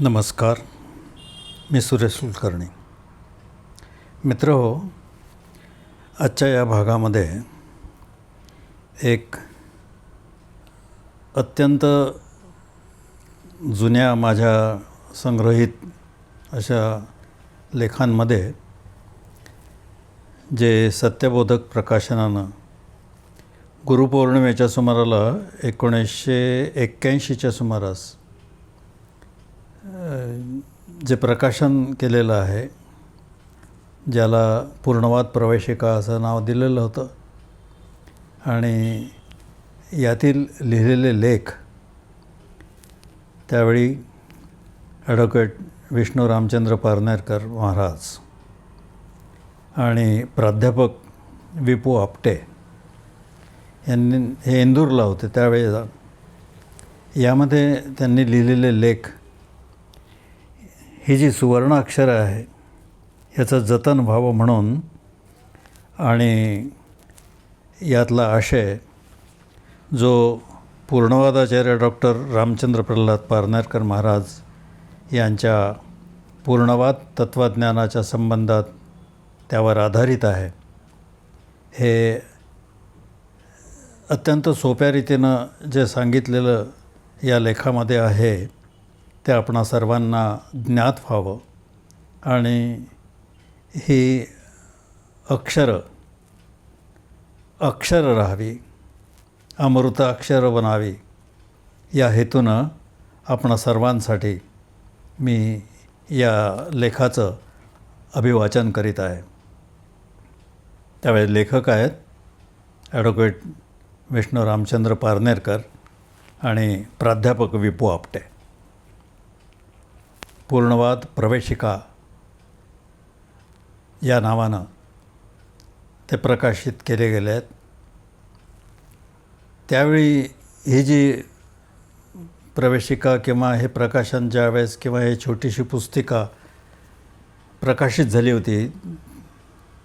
नमस्कार मी सुरेश कुलकर्णी. मित्र हो आजच्या या भागामध्ये एक अत्यंत जुन्या माझ्या संग्रहित अशा लेखांमध्ये जे सत्यबोधक प्रकाशनानं गुरुपौर्णिमेच्या सुमाराला एकोणीसशे एक्क्याऐंशीच्या सुमारास जे प्रकाशन केलेलं आहे ज्याला पूर्णवाद प्रवेशिका असं नाव दिलेलं होतं आणि यातील लिहिलेले लेख त्यावेळी ॲडव्होकेट विष्णू रामचंद्र पारनेरकर महाराज आणि प्राध्यापक विपू आपटे यांनी हे इंदूरला होते त्यावेळेला. यामध्ये त्यांनी लिहिलेले लेख ही जी सुवर्ण अक्षरं आहे याचं जतन व्हावं म्हणून आणि यातला आशय जो पूर्णवादाचार्य डॉक्टर रामचंद्र प्रल्हाद पारनेरकर महाराज यांच्या पूर्णवाद तत्त्वज्ञानाच्या संबंधात त्यावर आधारित आहे हे अत्यंत सोप्या रीतीनं जे सांगितलेलं या लेखामध्ये आहे ते आपणा सर्वांना ज्ञात व्हावं. आणि ही अक्षरं अक्षर राहावी अमृताक्षर बनावी या हेतूनं आपण सर्वांसाठी मी या लेखाचं अभिवाचन करीत आहे. त्यावेळी लेखक आहेत ॲडव्होकेट विष्णू रामचंद्र पारनेरकर आणि प्राध्यापक विपू आपटे. पूर्णवाद प्रवेशिका या नावानं ते प्रकाशित केले गेले आहेत. त्यावेळी ही जी प्रवेशिका किंवा हे प्रकाशन ज्यावेळेस किंवा हे छोटीशी पुस्तिका प्रकाशित झाली होती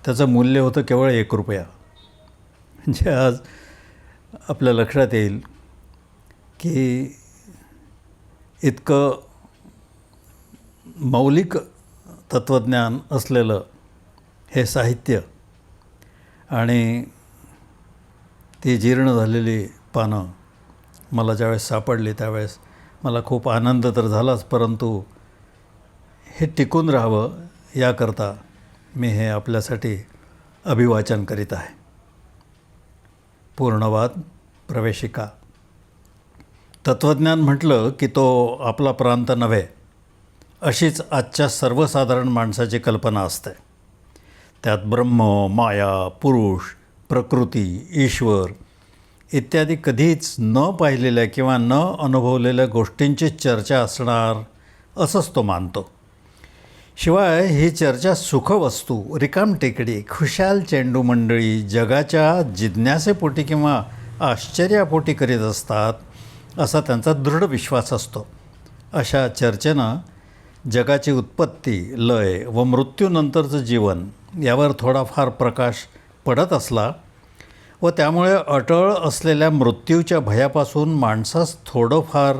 त्याचं मूल्य होतं केवळ एक रुपया. म्हणजे आज आपल्या लक्षात येईल की इतकं मौलिक तत्त्वज्ञान असलेलं हे साहित्य आणि ती जीर्ण झालेली पानं मला ज्यावेळेस सापडली त्यावेळेस मला खूप आनंद तर झालाच परंतु हे टिकून राहावं याकरता मी हे आपल्यासाठी अभिवाचन करीत आहे. पूर्णवाद प्रवेशिका. तत्त्वज्ञान म्हटलं की तो आपला प्रांत नव्हे. अशीच आजच्या सर्वसाधारण माणसाची कल्पना असते. त्यात ब्रह्म माया पुरुष प्रकृती ईश्वर इत्यादी कधीच न पाहिलेल्या किंवा न अनुभवलेल्या गोष्टींची चर्चा असणार असंच तो मानतो. शिवाय ही चर्चा सुखवस्तू रिकाम टेकडी खुशाल चेंडू मंडळी जगाच्या जिज्ञासेपोटी किंवा आश्चर्यापोटी करीत असतात असा त्यांचा दृढ विश्वास असतो. अशा चर्चेनं जगाची उत्पत्ती लय व मृत्यूनंतरचं जीवन यावर थोडाफार प्रकाश पडत असला व त्यामुळे अटळ असलेल्या मृत्यूच्या भयापासून माणसास थोडंफार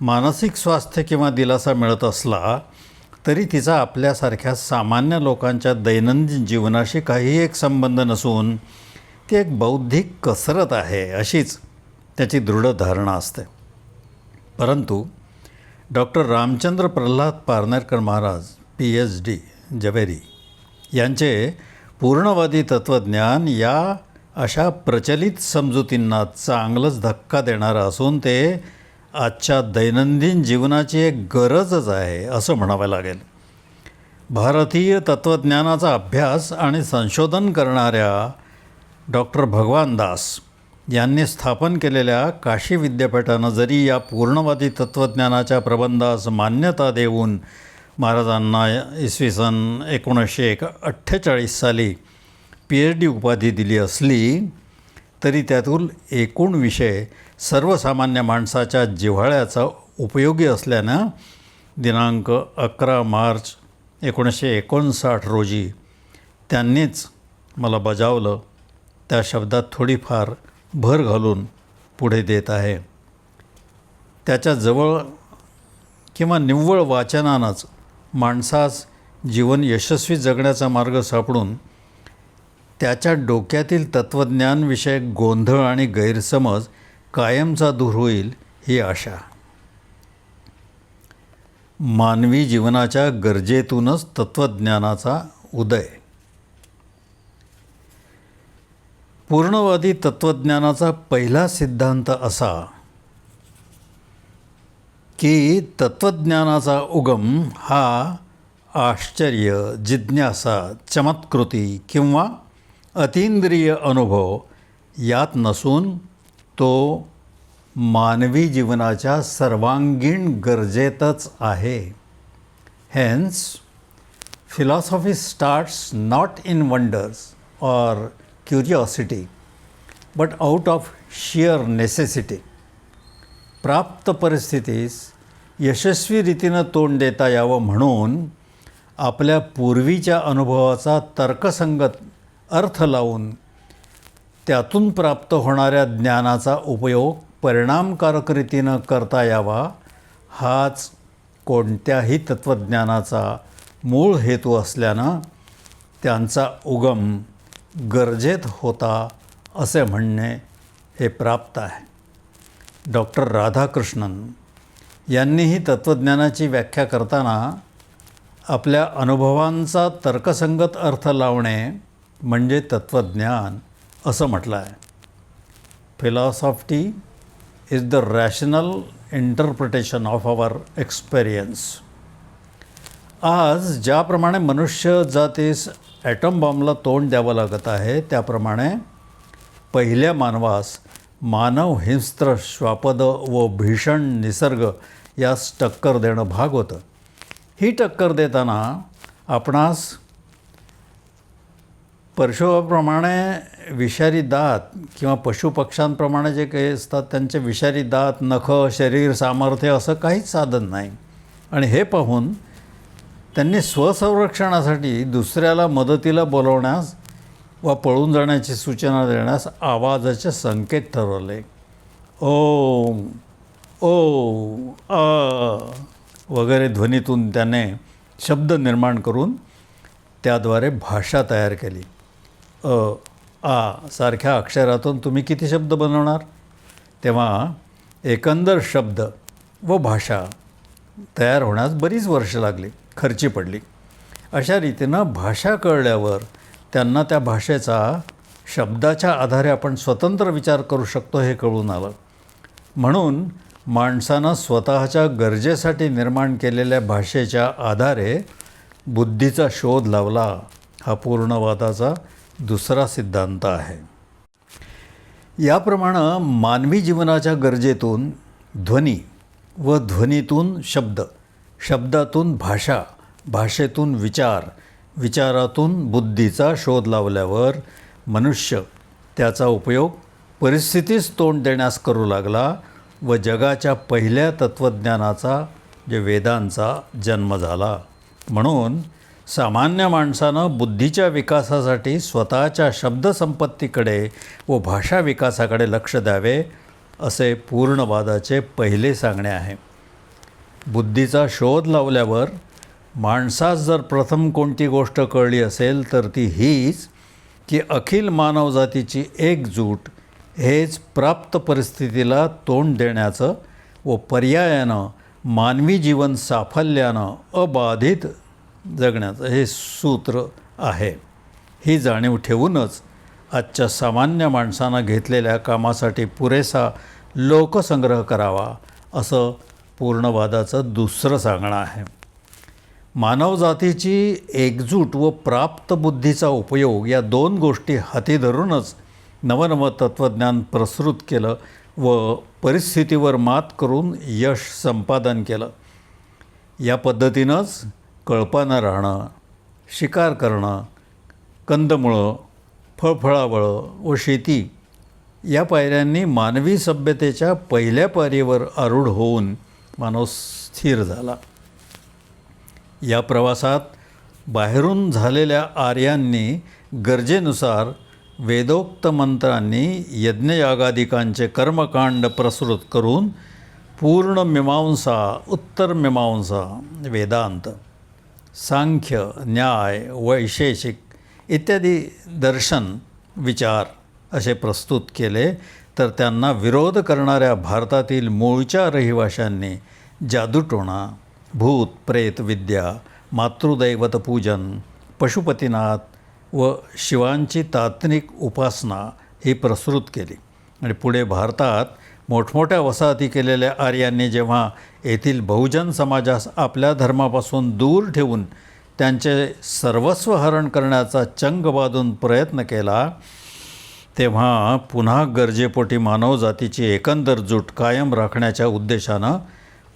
मानसिक स्वास्थ्य किंवा दिलासा मिळत असला तरी तिचा आपल्यासारख्या सामान्य लोकांच्या दैनंदिन जीवनाशी काही एक संबंध नसून ती एक बौद्धिक कसरत आहे अशीच त्याची दृढ धारणा असते. परंतु doctor Ramchandra Pralhad Parnerkar Maharaj P H D Javeri यांचे पूर्णवादी तत्त्वज्ञान या अशा प्रचलित समजुतींना चांगलंच धक्का देणारं असून ते आजच्या दैनंदिन जीवनाची एक गरजच आहे असं म्हणावं लागेल. भारतीय तत्त्वज्ञानाचा अभ्यास आणि संशोधन करणाऱ्या डॉक्टर भगवान दास यांनी स्थापन केलेल्या काशी विद्यापीठानं जरी या पूर्णवादी तत्त्वज्ञानाच्या प्रबंधास मान्यता देऊन महाराजांना इसवी सन एकोणीसशे एक अठ्ठेचाळीस साली पी एच डी उपाधी दिली असली तरी त्यातून एकूण विषय सर्वसामान्य माणसाच्या जिव्हाळ्याचा उपयोगी असल्यानं दिनांक अकरा मार्च एकोणीसशे एकोणसाठ रोजी त्यांनीच मला बजावलं. त्या शब्दात थोडीफार भर घालून पुढे देत आहे. त्याच्याजवळ किंवा निव्वळ वाचनानंच माणसास जीवन यशस्वी जगण्याचा मार्ग सापडून त्याच्या डोक्यातील तत्त्वज्ञानविषयक गोंधळ आणि गैरसमज कायमचा दूर होईल ही आशा. मानवी जीवनाच्या गरजेतूनच तत्त्वज्ञानाचा उदय. पूर्णवादी तत्त्वज्ञानाचा पहिला सिद्धांत असा की तत्त्वज्ञानाचा उगम हा आश्चर्य जिज्ञासा चमत्कृती किंवा अतींद्रिय अनुभव यात नसून तो मानवी जीवनाच्या सर्वांगीण गरजेतच आहे. Hence philosophy starts not in wonders or curiosity, but out of sheer necessity. प्राप्त परिस्थितीस यशस्वी रीतीनं तोंड देता यावं म्हणून आपल्या पूर्वीच्या अनुभवाचा तर्कसंगत अर्थ लावून त्यातून प्राप्त होणाऱ्या ज्ञानाचा उपयोग परिणामकारक रीतीनं करता यावा हाच कोणत्याही तत्त्वज्ञानाचा मूळ हेतू असल्यानं त्यांचा उगम गरजेत होता असे म्हणणे हे प्राप्त आहे. डॉक्टर राधाकृष्णन यांनीही तत्त्वज्ञानाची व्याख्या करताना आपल्या अनुभवांचा तर्कसंगत अर्थ लावणे म्हणजे तत्त्वज्ञान असं म्हटलं आहे. Philosophy is the rational interpretation of our experience आज ज्याप्रमाणे मनुष्य जातीस ॲटम बॉम्बला तोंड द्यावं लागत आहे. त्याप्रमाणे पहिल्या मानवास मानव हिंस्त्र श्वापद व भीषण निसर्ग यास टक्कर देणं भाग होतं. ही टक्कर देताना आपणास परशुप्रमाणे विषारी दात किंवा पशुपक्ष्यांप्रमाणे जे काही असतात त्यांचे विषारी दात नखं शरीर सामर्थ्य असं काहीच साधन नाही. आणि हे पाहून त्यांनी स्वसंरक्षणासाठी दुसऱ्याला मदतीला बोलवण्यास वा पळून जाण्याची सूचना देण्यास आवाजाचे संकेत ठरवले. ओम ओ अ वगैरे ध्वनीतून त्याने शब्द निर्माण करून त्याद्वारे भाषा तयार केली. अ आ सारख्या अक्षरातून तुम्ही किती शब्द बनवणार? तेव्हा एकंदर शब्द व भाषा तयार होण्यास बरीच वर्ष लागली. खर्ची पडली. अशा रीतीनं भाषा कळल्यावर त्यांना त्या भाषेचा शब्दाच्या आधारे आपण स्वतंत्र विचार करू शकतो हे कळून आलं. म्हणून माणसानं स्वतःच्या गरजेसाठी निर्माण केलेल्या भाषेच्या आधारे बुद्धीचा शोध लावला हा पूर्णवादाचा दुसरा सिद्धांत आहे. याप्रमाणे मानवी जीवनाच्या गरजेतून ध्वनी व ध्वनीतून शब्द शब्दातून भाषा भाषेतून विचार विचारातून बुद्धीचा शोध लावल्यावर मनुष्य त्याचा उपयोग परिस्थितीस तोंड देण्यास करू लागला व जगाच्या पहिल्या तत्त्वज्ञानाचा जे वेदांचा जन्म झाला. म्हणून सामान्य माणसानं बुद्धीच्या विकासासाठी स्वतःच्या शब्दसंपत्तीकडे व भाषा विकासाकडे लक्ष द्यावे असे पूर्णवादाचे पहिले सांगणे आहे. बुद्धीचा शोध लावल्यावर माणसास जर प्रथम कोणती गोष्ट कळली असेल तर ती हीच की अखिल मानवजातीची एकजूट हेच प्राप्त परिस्थितीला तोंड देण्याचं व पर्यायानं मानवी जीवन साफल्यानं अबाधित जगण्याचं हे सूत्र आहे. ही जाणीव ठेवूनच आजच्या सामान्य माणसानं घेतलेल्या कामासाठी पुरेसा लोकसंग्रह करावा असं पूर्णवादाचं दुसरं सांगणं आहे. मानवजातीची एकजूट व प्राप्त बुद्धीचा उपयोग या दोन गोष्टी हाती धरूनच नवनवं तत्त्वज्ञान प्रसृत केलं व परिस्थितीवर मात करून यश संपादन केलं. या पद्धतीनंच कळपानं राहणं शिकार करणं कंदमुळं फळफळावळं व शेती या पायऱ्यांनी मानवी सभ्यतेच्या पहिल्या पायरीवर आरूढ होऊन मानव स्थिर झाला. या प्रवासात बाहेरून झालेल्या आर्यांनी गरजेनुसार वेदोक्त मंत्रांनी यज्ञयागादिकांचे कर्मकांड प्रसृत करून पूर्ण मीमांसा उत्तर मीमांसा वेदांत सांख्य न्याय वैशेषिक इत्यादी दर्शन विचार असे प्रस्तुत केले. तर त्यांना विरोध करणाऱ्या भारतातील मूळच्या रहिवाशांनी जादूटोणा भूत प्रेत विद्या मातृदैवत पूजन पशुपतीनाथ व शिवांची तात्निक उपासना ही प्रसृत केली. आणि पुढे भारतात मोठमोठ्या वसाहती केलेल्या आर्यांनी जेव्हा येथील बहुजन समाजास आपल्या धर्मापासून दूर ठेवून त्यांचे सर्वस्व हरण करण्याचा चंग बांधून प्रयत्न केला तेव्हा पुन्हा गरजेपोटी मानवजातीची एकंदर जूट कायम राखण्याच्या उद्देशानं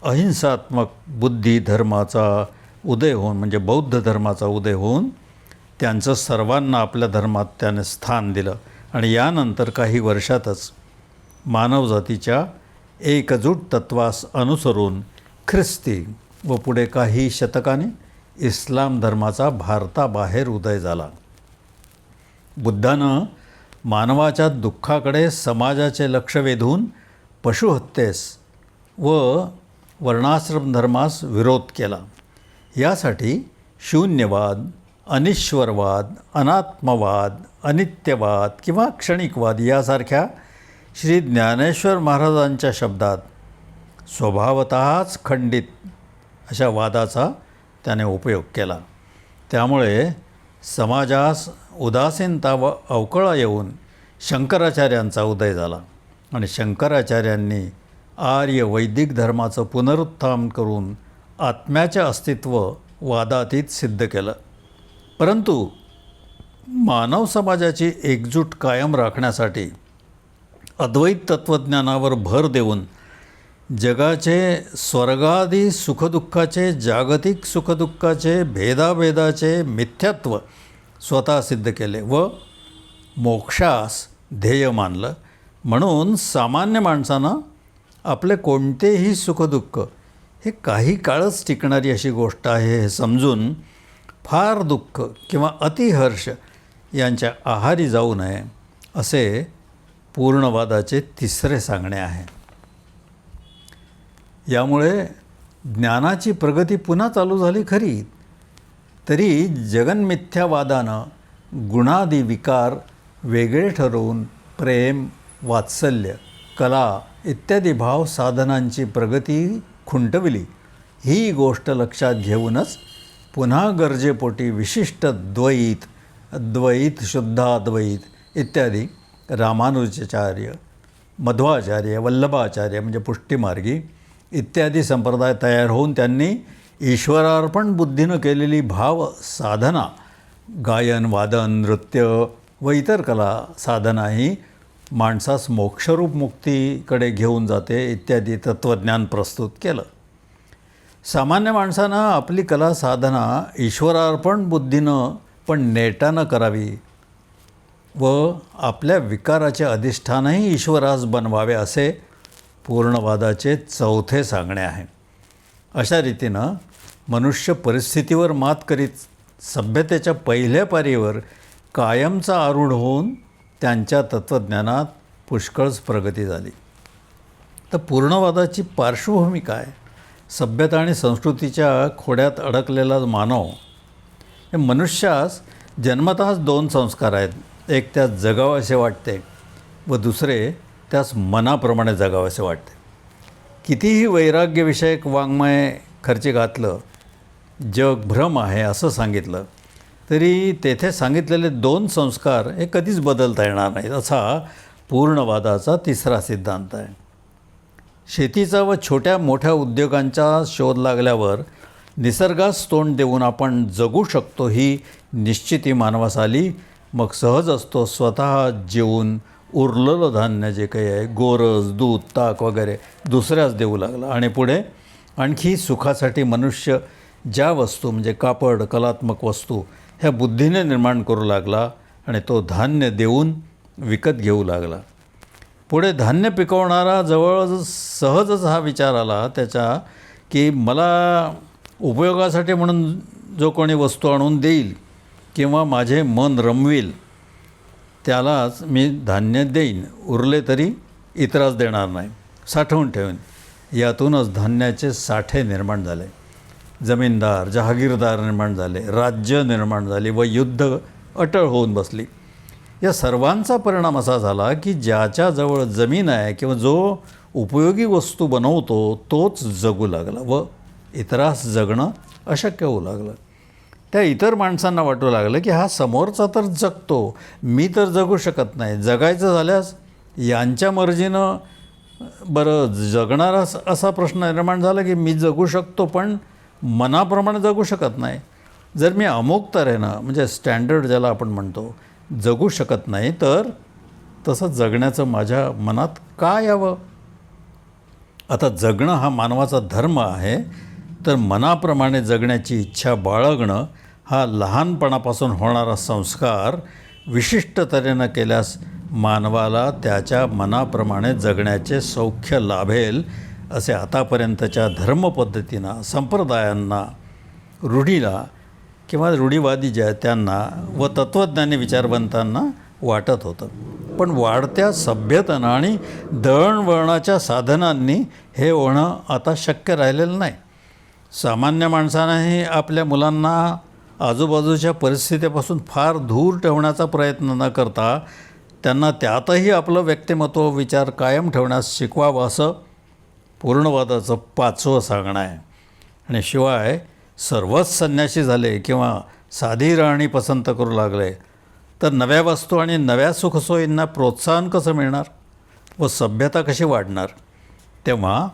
अहिंसात्मक बुद्धी धर्माचा उदय होऊन म्हणजे बौद्ध धर्माचा उदय होऊन त्यांचं सर्वांना आपल्या धर्मात त्याने स्थान दिलं. आणि यानंतर काही वर्षातच मानवजातीच्या एकजूट तत्वास अनुसरून ख्रिस्ती व पुढे काही शतकाने इस्लाम धर्माचा भारताबाहेर उदय झाला. बुद्धानं मानवाच्या दुःखाकडे समाजाचे लक्ष वेधून पशुहत्येस व वर्णाश्रम धर्मास विरोध केला. यासाठी शून्यवाद अनिश्वरवाद अनात्मवाद अनित्यवाद किंवा क्षणिकवाद यासारख्या श्री ज्ञानेश्वर महाराजांच्या शब्दात स्वभावतःच खंडित अशा वादाचा त्याने उपयोग केला. त्यामुळे समाजास उदासीनता व अवकळा येऊन शंकराचार्यांचा उदय झाला. आणि शंकराचार्यांनी आर्य वैदिक धर्माचं पुनरुत्थान करून आत्म्याचे अस्तित्व वादातीत सिद्ध केलं. परंतु मानव समाजाची एकजूट कायम राखण्यासाठी अद्वैत तत्त्वज्ञानावर भर देऊन जगाचे स्वर्गादी सुखदुःखाचे जागतिक सुखदुःखाचे भेदाभेदाचे मिथ्यात्व स्वतः सिद्ध केले व मोक्षास ध्येय मानलं. म्हणून सामान्य माणसानं आपले कोणतेही सुखदुःख हे काही काळच टिकणारी अशी गोष्ट आहे हे समजून फार दुःख किंवा अतिहर्ष यांच्या आहारी जाऊ नये असे पूर्णवादाचे तिसरे सांगणे आहे. यामुळे ज्ञानाची प्रगती पुन्हा चालू झाली खरी. तरी जगन्मिथ्यावादानं गुणादी विकार वेगळे ठरवून प्रेम वात्सल्य कला इत्यादी भाव साधनांची प्रगती खुंटविली. ही गोष्ट लक्षात घेऊनच पुन्हा गरजेपोटी विशिष्ट द्वैत द्वैत शुद्धाद्वैत इत्यादी रामानुजाचार्य मध्वाचार्य वल्लभाचार्य म्हणजे पुष्टीमार्गी इत्यादी संप्रदाय तयार होऊन त्यांनी ईश्वरार्पण बुद्धीनं केलेली भाव साधना गायन वादन नृत्य व इतर कला साधना ही माणसास मोक्षरूप मुक्तीकडे घेऊन जाते इत्यादी तत्त्वज्ञान प्रस्तुत केलं. सामान्य माणसानं आपली कला साधना ईश्वरार्पण बुद्धीनं पण नेटानं करावी व आपल्या विकाराचे अधिष्ठानही ईश्वरास बनवावे असे पूर्णवादाचे चौथे सांगणे आहे. अशा रीतीनं मनुष्य परिस्थितीवर मात करीत सभ्यतेच्या पहिल्या पारीवर कायमचा आरूढ होऊन त्यांच्या तत्त्वज्ञानात पुष्कळच प्रगती झाली. तर पूर्णवादाची पार्श्वभूमी काय? सभ्यता आणि संस्कृतीच्या खोड्यात अडकलेला मानव हे मनुष्यास जन्मतःच दोन संस्कार आहेत. एक त्यास जगावेसे वाटते व दुसरे त्यास मनाप्रमाणे जगावेसे वाटते. कितीही वैराग्यविषयक वाङ्मय खर्ची घातलं जग भ्रम आहे असं सांगितलं तरी तेथे सांगितलेले दोन संस्कार हे कधीच बदलता येणार नाहीत असा पूर्णवादाचा तिसरा सिद्धांत आहे. शेतीचा व छोट्या मोठ्या उद्योगांचा शोध लागल्यावर निसर्गास तोंड देऊन आपण जगू शकतो ही निश्चिती मानवास आली. मग सहज असतो स्वतः जेवून उरलेलं धान्य जे काही आहे गोरस दूध ताक वगैरे दुसऱ्याच देऊ लागला. आणि पुढे आणखी सुखासाठी मनुष्य ज्या वस्तू म्हणजे कापड कलात्मक वस्तू ह्या बुद्धीने निर्माण करू लागला आणि तो धान्य देऊन विकत घेऊ लागला. पुढे धान्य पिकवणारा जवळ सहजच हा विचार आला त्याच्या की मला उपयोगासाठी म्हणून जो कोणी वस्तू आणून देईल किंवा माझे मन रमवेल त्यालाच मी धान्य देईन. उरले तरी इतराच देणार नाही. साठवून ठेवेन. यातूनच धान्याचे साठे निर्माण झाले. जमीनदार जहागीरदार निर्माण झाले. राज्य निर्माण झाली व युद्ध अटळ होऊन बसली. या सर्वांचा परिणाम असा झाला की ज्याच्याजवळ जमीन आहे किंवा जो उपयोगी वस्तू बनवतो तोच जगू लागला व इतरास जगणं अशक्य होऊ लागलं. त्या इतर माणसांना वाटू लागलं की हा समोरचा तर जगतो मी तर जगू शकत नाही. जगायचं झाल्यास यांच्या मर्जीनं बरं जगणारा असा प्रश्न निर्माण झाला की मी जगू शकतो पण मनाप्रमाणे जगू शकत नाही. जर मी अमुक तऱ्हेनं म्हणजे स्टँडर्ड ज्याला आपण म्हणतो जगू शकत नाही तर तसं जगण्याचं माझ्या मनात का यावं? आता जगणं हा मानवाचा धर्म आहे तर मनाप्रमाणे जगण्याची इच्छा बाळगणं हा लहानपणापासून होणारा संस्कार विशिष्ट तऱ्हेनं केल्यास मानवाला त्याच्या मनाप्रमाणे जगण्याचे सौख्य लाभेल असे आतापर्यंतच्या धर्मपद्धतींना संप्रदायांना रूढीला किंवा रूढीवादी ज्या त्यांना व तत्त्वज्ञानी विचारवंतांना वाटत होतं. पण वाढत्या सभ्यतेनं आणि दळणवळणाच्या साधनांनी हे होणं आता शक्य राहिलेलं नाही. सामान्य माणसानेही आपल्या मुलांना आजूबाजूच्या परिस्थितीपासून फार दूर ठेवण्याचा प्रयत्न न करता त्यांना त्यातही आपलं व्यक्तिमत्व विचार कायम ठेवण्यास शिकवावं असं पूर्णवादाचं पाचवं सांगणं आहे. आणि शिवाय सर्वच संन्याशी झाले किंवा साधी राहणी पसंत करू लागले तर नव्या वस्तू आणि नव्या सुखसोयींना प्रोत्साहन कसं मिळणार व सभ्यता कशी वाढणार? तेव्हा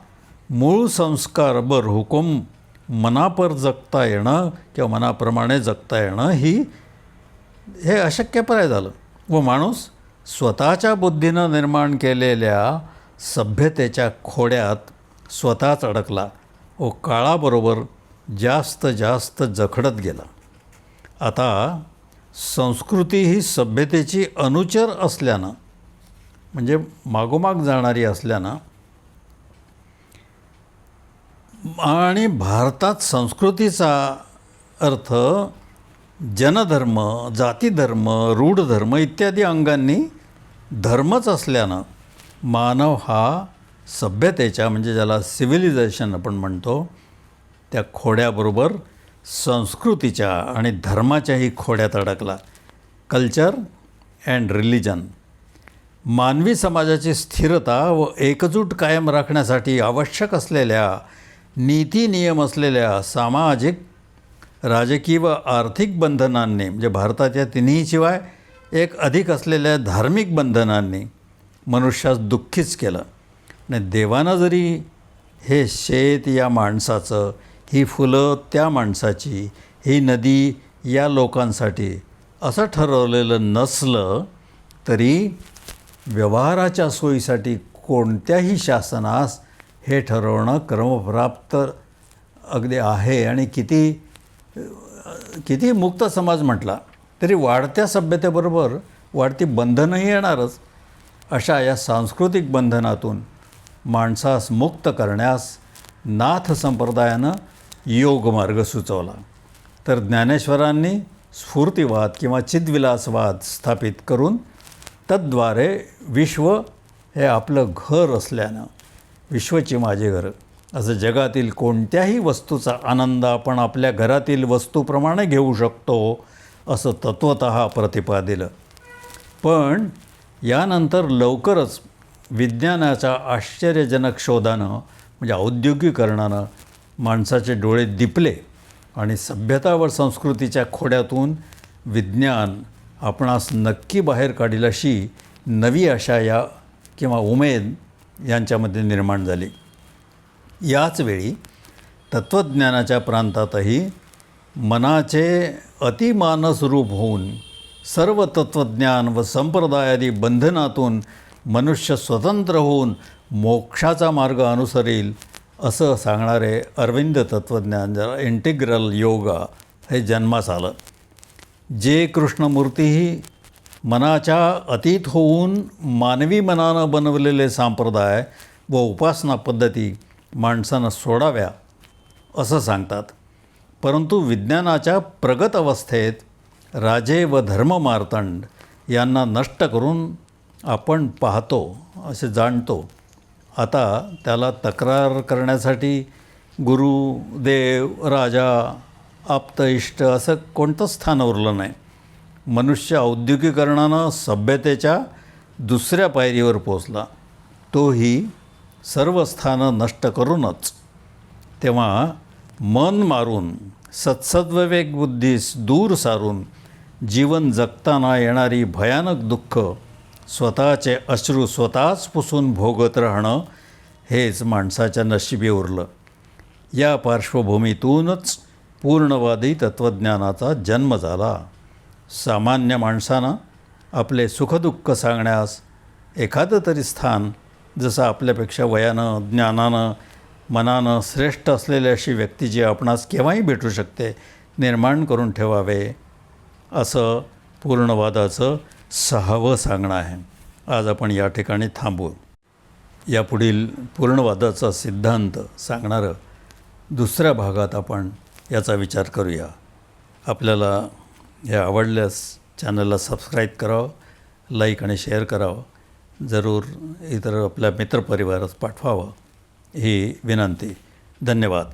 मूळ संस्कार बर हुकूम मनापर जगता येणं किंवा मनाप्रमाणे जगता येणं ही हे अशक्यप्राय झालं. व माणूस स्वतःच्या बुद्धीनं निर्माण केलेल्या सभ्यतेच्या खोड्यात स्वतःच अडकला व काळाबरोबर जास्त जास्त जखडत गेला. आता संस्कृती ही सभ्यतेची अनुचर असल्यानं म्हणजे मागोमाग जाणारी असल्यानं आणि भारतात संस्कृतीचा अर्थ जनधर्म जातीधर्म रूढधर्म इत्यादी अंगांनी धर्मच असल्यानं मानव हा सभ्यतेच्या म्हणजे ज्याला सिव्हिलिझेशन आपण म्हणतो त्या खोड्याबरोबर संस्कृतीच्या आणि धर्माच्याही खोड्यात अडकला. Culture and religion. मानवी समाजाची स्थिरता व एकजूट कायम राखण्यासाठी आवश्यक असलेल्या नीती नियम असलेल्या सामाजिक राजकीय व आर्थिक बंधनांनी म्हणजे भारताच्या तिन्हीशिवाय एक अधिक असलेल्या धार्मिक बंधनांनी मनुष्यास दुःखीच केलं. आणि देवानं जरी हे शेत या माणसाचं ही फुलं त्या माणसाची ही नदी या लोकांसाठी असं ठरवलेलं नसलं तरी व्यवहाराच्या सोयीसाठी कोणत्याही शासनास हे ठरवणं क्रमप्राप्त अगदी आहे आणि किती किती मुक्त समाज म्हटला तरी वाढत्या सभ्यतेबरोबर वाढती बंधनंही येणारच अशा या सांस्कृतिक बंधनातून माणसास मुक्त करण्यास नाथ संप्रदायानं योगमार्ग सुचवला. तर ज्ञानेश्वरांनी स्फूर्तिवाद किंवा चिद्विलासवाद स्थापित करून तद्वारे विश्व हे आपलं घर असल्यानं विश्वची माझे घर. असं जगातील कोणत्याही वस्तूचा आनंद आपण आपल्या घरातील वस्तूप्रमाणे घेऊ शकतो असं तत्वत प्रतिपादिलं पण यानंतर लवकरच विज्ञानाच्या आश्चर्यजनक शोधानं म्हणजे औद्योगिकरणानं माणसाचे डोळे दिपले आणि सभ्यता व संस्कृतीच्या खोड्यातून विज्ञान आपणास नक्की बाहेर काढील अशी नवी आशा या किंवा उमेद यांच्यामध्ये निर्माण झाली. याच वेळी तत्त्वज्ञानाच्या प्रांतातही मनाचे अतिमानस रूप होऊन सर्व तत्त्वज्ञान व संप्रदायादी बंधनातून मनुष्य स्वतंत्र होऊन मोक्षाचा मार्ग अनुसरेल असं सांगणारे अरविंद तत्त्वज्ञान ज्याला इंटिग्रल योगा हे जन्मास आलं. जे कृष्णमूर्तीही मनाच्या अतीत होऊन मानवी मनानं बनवलेले संप्रदाय व उपासना पद्धती माणसानं सोडाव्या असं सांगतात. परंतु विज्ञानाच्या प्रगत अवस्थेत राजे व धर्ममार्तंड यांना नष्ट करून आपण पाहतो असे जाणतो. आता त्याला तक्रार करण्यासाठी गुरु देव राजा आप्त इष्ट असं कोणतंच स्थान उरलं नाही. मनुष्य औद्योगिकरणानं सभ्यतेच्या दुसऱ्या पायरीवर पोचला तोही सर्व स्थानं नष्ट करूनच. तेव्हा मन मारून सत्सद्विवेक बुद्धीस दूर सारून जीवन जगताना येणारी भयानक दुःख स्वतःचे अश्रू स्वतःच पुसून भोगत राहणं हेच माणसाच्या नशिबी उरलं. या पार्श्वभूमीतूनच पूर्णवादी तत्त्वज्ञानाचा जन्म झाला. सामान्य माणसानं आपले सुखदुःख सांगण्यास एखादं तरी स्थान जसं आपल्यापेक्षा वयानं ज्ञानानं मनानं श्रेष्ठ असलेली अशी व्यक्ती जी आपणास केव्हाही भेटू शकते निर्माण करून ठेवावे असं पूर्णवादाचं सहावं सांगणं आहे. आज आपण या ठिकाणी थांबू. यापुढील पूर्णवादाचा सिद्धांत सांगणारं दुसऱ्या भागात आपण याचा विचार करूया. आपल्याला हे आवडल्यास चॅनलला सबस्क्राईब करावं लाईक आणि शेअर करावं. जरूर इतर आपल्या मित्रपरिवारात पाठवावं. ही विनंती. धन्यवाद.